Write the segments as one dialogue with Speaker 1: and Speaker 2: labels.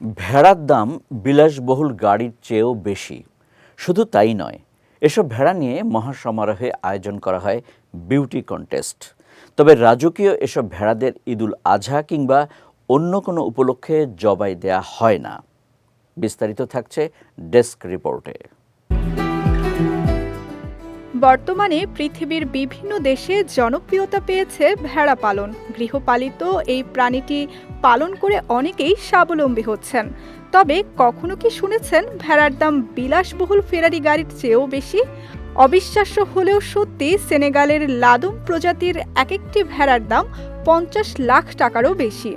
Speaker 1: ভেড়ার দাম বিলাসবহুল গাড়ির চেয়েও বেশি। শুধু তাই নয়, এসব ভেড়া নিয়ে মহাসমারোহে আয়োজন করা হয় বিউটি কন্টেস্ট। তবে রাজকীয় এসব ভেড়াদের ঈদুল আজহা কিংবা অন্য কোনো উপলক্ষে জবাই দেয়া হয় না। বিস্তারিত থাকছে ডেস্ক রিপোর্টে।
Speaker 2: বর্তমানে পৃথিবীর বিভিন্ন দেশে জনপ্রিয়তা পেয়েছে ভেড়া পালন। গৃহপালিত এই প্রাণীটি পালন করে অনেকেই স্বাবলম্বী হচ্ছেন। তবে কখনো কি শুনেছেন ভেড়ার দাম বিলাসবহুল ফেরারি গাড়ির চেয়েও বেশি? অবিশ্বাস্য হলেও সত্যি সেনেগালের লাদুম প্রজাতির এক একটি ভেড়ার দাম পঞ্চাশ লাখ টাকারও বেশি।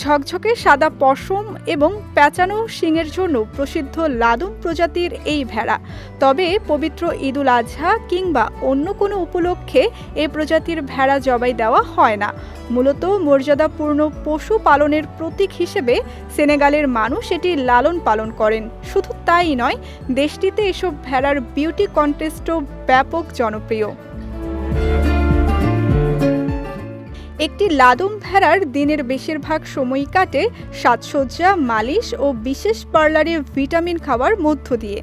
Speaker 2: ঝকঝকে সাদা পশম এবং প্যাঁচানো শিংয়ের জন্য প্রসিদ্ধ লাদুম প্রজাতির এই ভেড়া। তবে পবিত্র ঈদুল আজহা কিংবা অন্য কোনো উপলক্ষে এ প্রজাতির ভেড়া জবাই দেওয়া হয় না। মূলত মর্যাদাপূর্ণ পশু পালনের প্রতীক হিসেবে সেনেগালের মানুষ এটি লালন পালন করেন। শুধু তাই নয়, দেশটিতে এসব ভেড়ার বিউটি কন্টেস্টও ব্যাপক জনপ্রিয়। একটি লাদম ভেড়ার দিনের বেশিরভাগ সময় কাটে সাজসজ্জা, মালিশ ও বিশেষ পার্লারে ভিটামিন খাওয়ার মধ্য দিয়ে।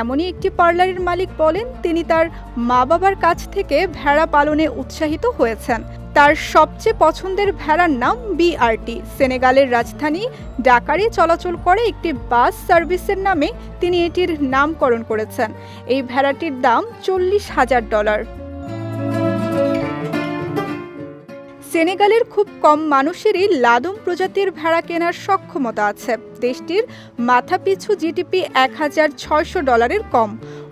Speaker 2: এমনই একটি পার্লারের মালিক বলেন, তিনি তার মা বাবার কাছ থেকে ভেড়া পালনে উৎসাহিত হয়েছেন। তার সবচেয়ে পছন্দের ভেড়ার নাম বিআরটি সেনেগালের রাজধানী ডাকারে চলাচল করে একটি বাস সার্ভিসের নামে তিনি এটির নামকরণ করেছেন। এই ভেড়াটির দাম চল্লিশ হাজার ডলার। সেনেগালের খুব কম মানুষেরই লাদুম প্রজাতির ভেড়া কেনার সক্ষমতা আছে। দেশটির মাথাপিছু জিডিপি এক হাজার ছয়শো ডলারের কম।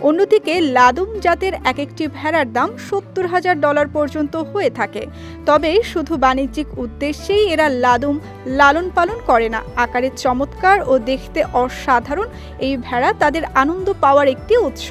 Speaker 2: অন্যদিকে লাদুম জাতের এক একটি ভেড়ার দাম সত্তর হাজার ডলার পর্যন্ত হয়ে থাকে। তবে শুধু বাণিজ্যিক উদ্দেশ্যেই এরা লাদুম লালন পালন করে না। আকারে চমৎকার ও দেখতে অসাধারণ এই ভেড়া তাদের আনন্দ পাওয়ার একটি উৎস।